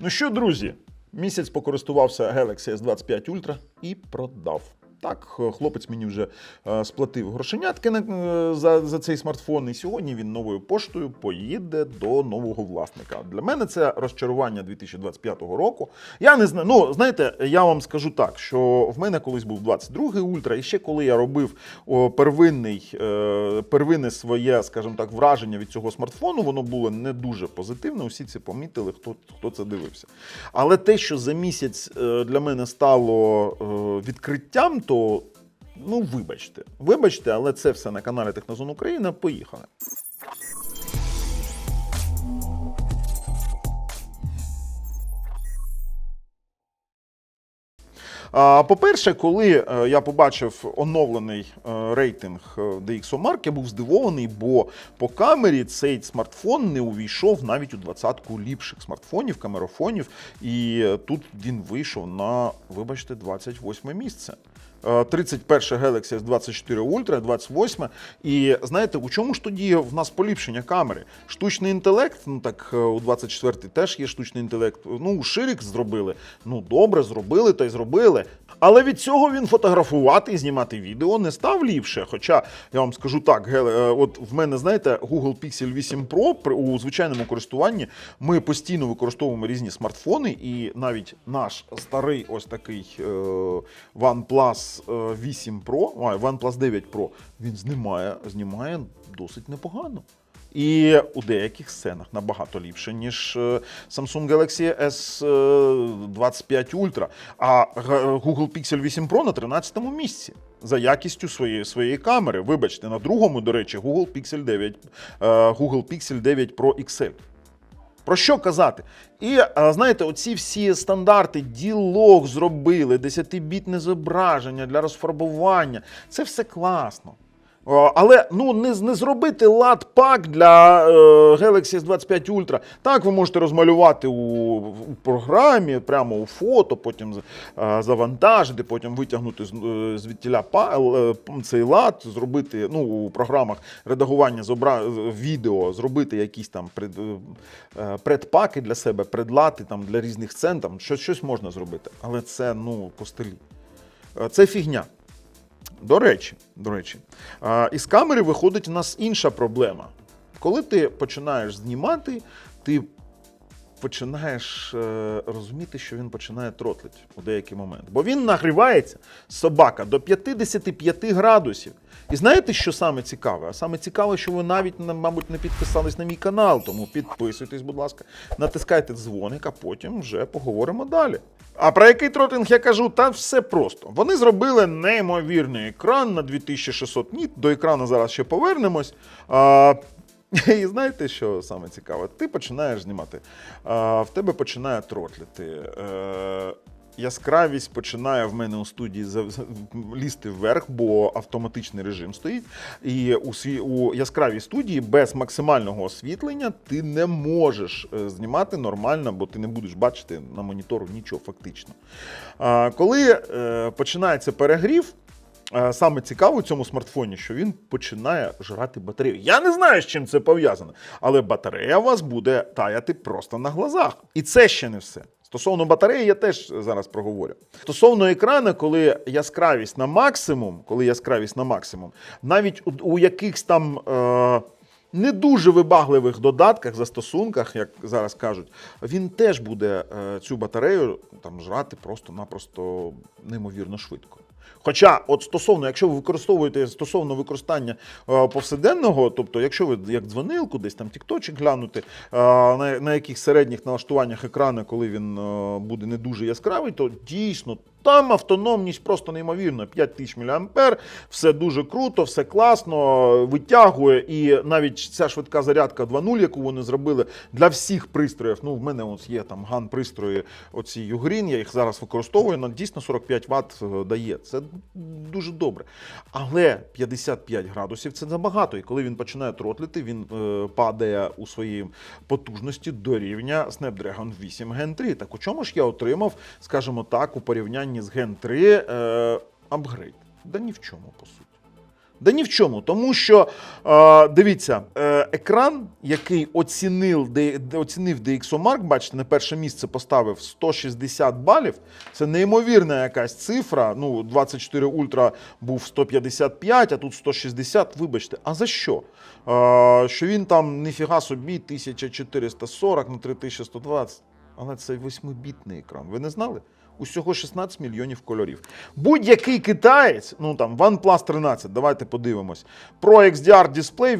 Ну що, друзі, місяць покористувався Galaxy S25 Ultra і продав. Так, хлопець мені вже е, сплатив грошенятки е, за, за цей смартфон, і сьогодні він новою поштою поїде до нового власника. Для мене це розчарування 2025 року. Я не знаю. Ну, знаєте, я вам скажу так, що в мене колись був 22-й ультра, і ще коли я робив первинний, е, первинне своє, скажімо так, враження від цього смартфону, воно було не дуже позитивне. Усі це помітили, хто, хто це дивився. Але те, що за місяць для мене стало відкриттям, то ну вибачте, вибачте, але це все на каналі Технозон Україна. Поїхали. По-перше, коли е, я побачив оновлений е, рейтинг е, DxOMark, я був здивований, бо по камері цей смартфон не увійшов навіть у двадцятку ліпших смартфонів, камерофонів, і тут він вийшов на, вибачте, 28 місце. Е, 31 Galaxy S24 Ultra, 28. І знаєте, у чому ж тоді в нас поліпшення камери? Штучний інтелект, ну так е, у 24 теж є штучний інтелект. Ну, Ширік зробили. Ну, добре, зробили, то й зробили. Але від цього він фотографувати і знімати відео не став ліпше. Хоча я вам скажу так, е, от в мене, знаєте, Google Pixel 8 Pro у звичайному користуванні ми постійно використовуємо різні смартфони, і навіть наш старий ось такий е, OnePlus е, 8 Pro, а, OnePlus 9 Pro, він знімає, знімає досить непогано. І у деяких сценах набагато ліпше, ніж е, Samsung Galaxy S25 Ultra. А Google Pixel 8 Pro на 13-му місці за якістю своєї, своєї камери. Вибачте, на другому, до речі, Google Pixel 9, е, Google Pixel 9 Pro XL. Про що казати? І знаєте, оці всі стандарти, ділог зробили, 10-бітне зображення для розфарбування. Це все класно. Але ну не, не зробити лад пак для е, Galaxy S25 Ultra. Так, ви можете розмалювати у, у програмі, прямо у фото, потім е, завантажити, потім витягнути з, е, звідтіля е, цей лад, зробити ну, у програмах редагування зобра... відео, зробити якісь там пред, е, предпаки для себе, предлати там для різних сцен, там щось, щось можна зробити. Але це ну костелі. Е, Це фігня. До речі, до речі, із камери виходить у нас інша проблема. Коли ти починаєш знімати, ти починаєш е, розуміти, що він починає тротлити у деякий момент. Бо він нагрівається, собака, до 55 градусів. І знаєте, що саме цікаве? А саме цікаве, що ви навіть, на- мабуть, не підписались на мій канал, тому підписуйтесь, будь ласка, натискайте дзвоник, а потім вже поговоримо далі. А про який тротинг я кажу? Та все просто. Вони зробили неймовірний екран на 2600 ніт. До екрану зараз ще повернемось. І знаєте, що саме цікаве? Ти починаєш знімати, в тебе починає тротлити. Е, Яскравість починає в мене у студії лізти вверх, бо автоматичний режим стоїть. І у, сві, у яскравій студії без максимального освітлення ти не можеш е, знімати нормально, бо ти не будеш бачити на монітору нічого фактично. Коли е, починається перегрів, Саме цікаве у цьому смартфоні, що він починає жрати батарею. Я не знаю, з чим це пов'язано, але батарея у вас буде таяти просто на глазах. І це ще не все. Стосовно батареї, я теж зараз проговорю. Стосовно екрану, коли яскравість на максимум, коли яскравість на максимум, навіть у, у якихось там. Е- не дуже вибагливих додатках, застосунках, як зараз кажуть, він теж буде е, цю батарею там жрати просто-напросто неймовірно швидко. Хоча, от стосовно, якщо ви використовуєте стосовно використання е, повсякденного, тобто, якщо ви як дзвонилку, десь там тікточок глянути, е, на, на яких середніх налаштуваннях екрану, коли він е, буде не дуже яскравий, то дійсно там автономність просто неймовірна. 5000 мА, все дуже круто, все класно, витягує. І навіть ця швидка зарядка 2.0, яку вони зробили для всіх пристроїв. Ну, в мене ось є там ган пристрої, оці Ugreen, я їх зараз використовую, на дійсно 45 Вт дає. Це дуже добре. Але 55 градусів це забагато. І коли він починає тротлити, він е, падає у своїй потужності до рівня Snapdragon 8 Gen 3. Так у чому ж я отримав, скажімо так, у порівнянні з Gen 3 е, апгрейд? Да ні в чому, по суті. Да ні в чому, тому що е, дивіться, е, екран, який оцінив, оцінив DxOMark, бачите, на перше місце поставив 160 балів. Це неймовірна якась цифра. Ну, 24 Ультра був 155, а тут 160. Вибачте, а за що? Е, що він там ніфіга собі 1440 на 3120. Але це 8-бітний екран. Ви не знали? Усього 16 мільйонів кольорів. Будь-який китаєць, ну там OnePlus 13, давайте подивимось. Pro XDR дисплей е,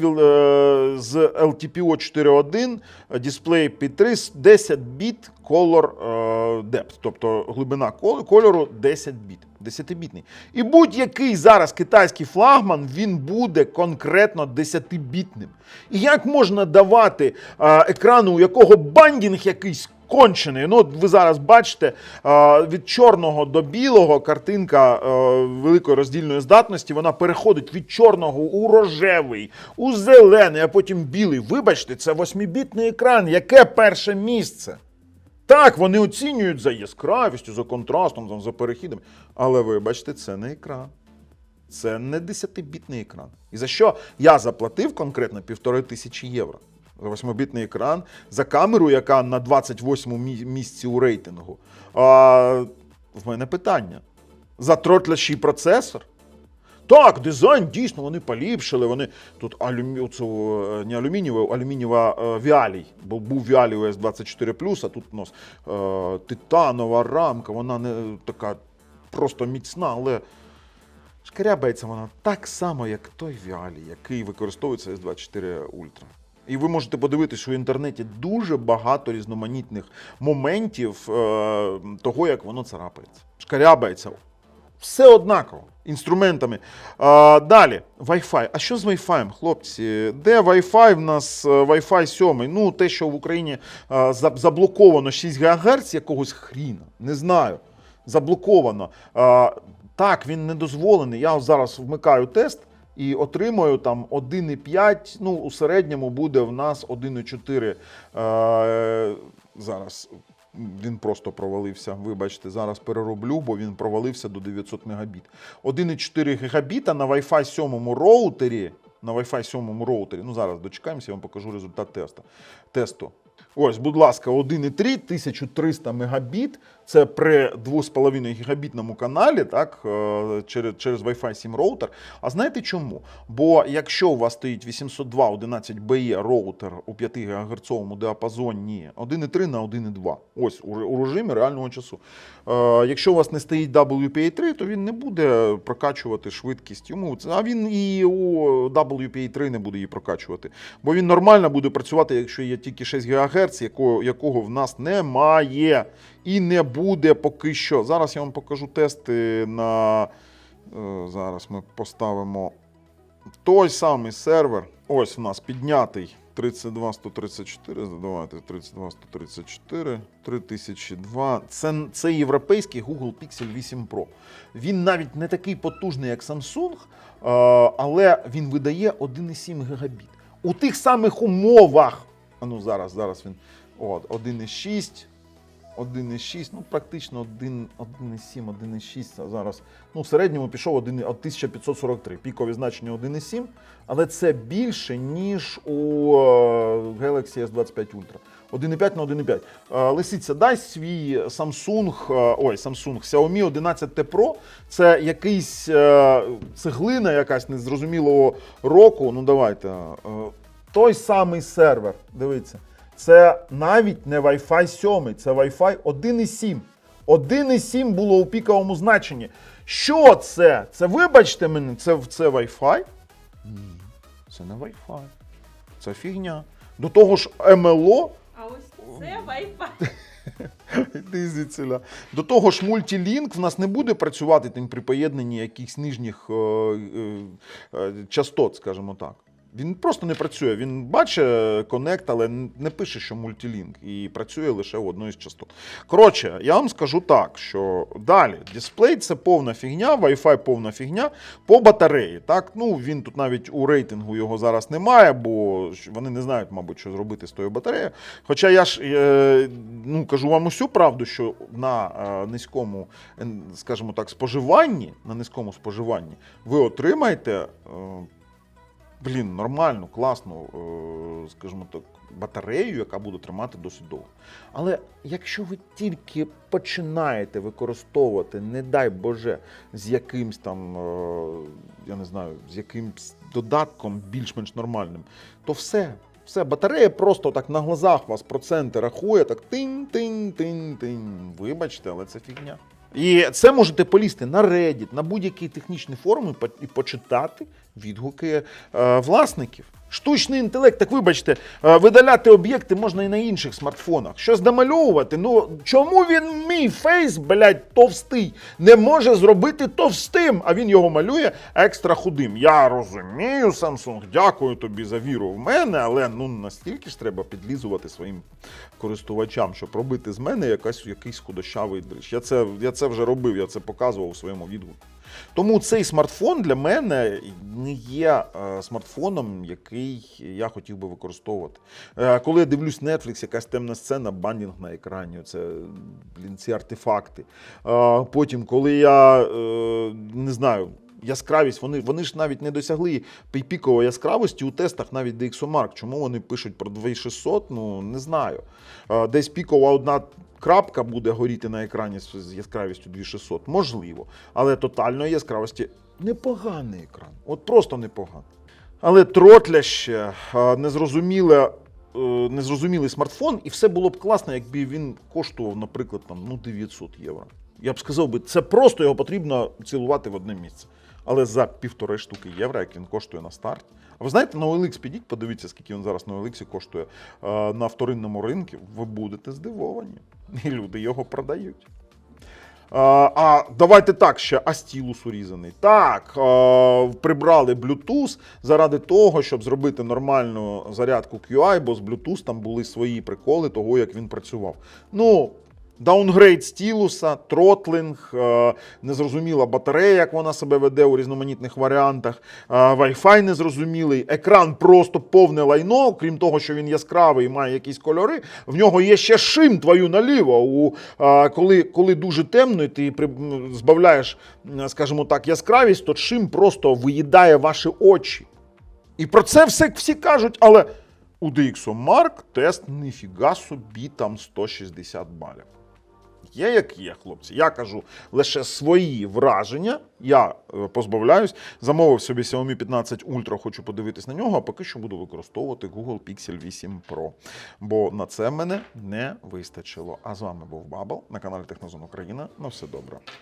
з LTPO 4.1, е, дисплей P3, 10 біт color е, depth, тобто глибина кольору 10 біт. 10-бітний. І будь-який зараз китайський флагман він буде конкретно 10-бітним. І як можна давати е, екрану, у якого бандінг якийсь кончений. Ну, ви зараз бачите, від чорного до білого картинка великої роздільної здатності, вона переходить від чорного у рожевий, у зелений, а потім білий. Вибачте, це восьмібітний екран. Яке перше місце? Так, вони оцінюють за яскравістю, за контрастом, за перехідом. Але вибачте, це не екран. Це не 10-бітний екран. І за що я заплатив конкретно півтори тисячі євро 8-бітний екран, за камеру, яка на 28-му місці у рейтингу. А, в мене питання: за тротлячий процесор? Так, дизайн дійсно вони поліпшили. Вони тут алюмі... оце, е, не алюмінієва, алюмінієва е, Віалій. Бо був Віалій ОС 24 а тут у нас е, титанова рамка, вона не така просто міцна, але шкарябається вона так само, як той Віалій, який використовується с 24 Ultra. І ви можете подивитися, що в інтернеті дуже багато різноманітних моментів е, того, як воно царапається. Шкарябається. Все однаково. Інструментами. А, далі, Wi-Fi. А що з Wi-Fi, хлопці? Де Wi-Fi в нас е, Wi-Fi 7? Ну, те, що в Україні е, за- заблоковано 6 ГГц якогось хріна. Не знаю. Заблоковано. А, так, він не дозволений. Я зараз вмикаю тест і отримую там 1,5. Ну, у середньому буде в нас 1,4. Е, зараз він просто провалився. Вибачте, зараз перероблю, бо він провалився до 900 мегабіт. 1,4 гігабіта на Wi-Fi 7 роутері. На Wi-Fi 7 роутері. Ну зараз дочекаємося, я вам покажу результат тесту. Ось, будь ласка, 1,3 1300 мегабіт. Це при 2,5 гігабітному каналі, так, е, через, через Wi-Fi 7 роутер. А знаєте чому? Бо якщо у вас стоїть 802.11be роутер у 5 ГГц діапазоні 1,3 на 1,2, ось у, у режимі реального часу. Е, якщо у вас не стоїть WPA3, то він не буде прокачувати швидкість йому. А він і у WPA3 не буде її прокачувати. Бо він нормально буде працювати, якщо є тільки 6 ГГц, якого, якого в нас немає. І не буде поки що. Зараз я вам покажу тести на. е, Зараз ми поставимо той самий сервер. Ось в нас піднятий 32134. Давайте 32134, 3002. Це, це європейський Google Pixel 8 Pro. Він навіть не такий потужний, як Samsung, е, але він видає 1,7 гігабіт. У тих самих умовах. А ну зараз, зараз він. От, 1,6. 1,6, ну практично 1, 1,7, 1,6 зараз. Ну, в середньому пішов 1, 1543, пікові значення 1,7, але це більше, ніж у е, Galaxy S25 Ultra. 1,5 на 1,5. Е, Лисиця, дай свій Samsung, е, ой, Samsung, Xiaomi 11T Pro. Це якийсь цеглина якась незрозумілого року. Ну давайте. Той самий сервер, дивіться. Це навіть не Wi-Fi 7, це Wi-Fi 1.7. 1.7 було у піковому значенні. Що це? Це вибачте мене, це, це Wi-Fi? Ні, це не Wi-Fi. Це фігня. До того ж, МЛО. А ось це Wi-Fi. Іди звідсіля. До того ж, мультілінк в нас не буде працювати тим при поєднанні якихось нижніх е, е, е, частот, скажімо так. Він просто не працює. Він бачить коннект, але не пише, що мультилінк, і працює лише в одної з частот. Коротше, я вам скажу так, що далі дисплей це повна фігня, Wi-Fi повна фігня по батареї. Так, ну він тут навіть у рейтингу його зараз немає, бо вони не знають, мабуть, що зробити з тою батареєю. Хоча я ж е, ну, кажу вам усю правду, що на е, низькому, скажімо так, споживанні, на низькому споживанні ви отримаєте. Е, Блін, нормальну, класну, е, скажімо так, батарею, яка буде тримати досить довго. Але якщо ви тільки починаєте використовувати, не дай Боже, з якимсь там, е, я не знаю, з якимсь додатком більш-менш нормальним, то все. Все, батарея просто так на глазах вас проценти рахує, так тинь-тинь-тинь-тинь. Вибачте, але це фігня. І це можете полізти на Reddit, на будь-які технічні форуми і почитати відгуки е, власників. Штучний інтелект, так вибачте, е, видаляти об'єкти можна і на інших смартфонах. Щось домальовувати. Ну чому він мій фейс, блядь, товстий, не може зробити товстим, а він його малює екстра худим. Я розумію, Samsung, дякую тобі за віру в мене, але ну настільки ж треба підлізувати своїм користувачам, щоб робити з мене якась, якийсь худощавий дрищ. Я це, я це вже робив, я це показував у своєму відгуку. Тому цей смартфон для мене не є е, смартфоном, який я хотів би використовувати. Е, коли я дивлюсь Netflix, якась темна сцена, банінг на екрані, це блін, ці артефакти. Е, потім, коли я не знаю. Яскравість, вони, вони ж навіть не досягли пі- пікової яскравості у тестах навіть DxOMark. Чому вони пишуть про 2600, ну не знаю. Десь пікова одна крапка буде горіти на екрані з яскравістю 2600, можливо. Але тотальної яскравості непоганий екран. От просто непоганий. Але тротляще, незрозуміле. е, Незрозумілий смартфон, і все було б класно, якби він коштував, наприклад, там, ну, 900 євро. Я б сказав би, це просто його потрібно цілувати в одне місце. Але за півтори штуки євро, як він коштує на старт. А ви знаєте, на OLX підіть, подивіться, скільки він зараз на OLX коштує е, на вторинному ринку. Ви будете здивовані. І люди його продають. А, а давайте так ще, а стілус урізаний. Так, а, прибрали Bluetooth заради того, щоб зробити нормальну зарядку QI, бо з Bluetooth там були свої приколи того, як він працював. Ну, даунгрейд стілуса, тротлинг, е, незрозуміла батарея, як вона себе веде у різноманітних варіантах, е, Wi-Fi незрозумілий, екран просто повне лайно, крім того, що він яскравий і має якісь кольори. В нього є ще шим твою наліво. У, е, коли, коли дуже темно, і ти збавляєш, скажімо так, яскравість, то шим просто виїдає ваші очі. І про це все всі кажуть, але у DxOMark тест ніфіга собі там 160 балів. Є як є, хлопці. Я кажу лише свої враження. Я е, позбавляюсь. Замовив собі Xiaomi 15 Ultra, хочу подивитись на нього, а поки що буду використовувати Google Pixel 8 Pro. Бо на це мене не вистачило. А з вами був Бабл на каналі Технозон Україна. На все добре.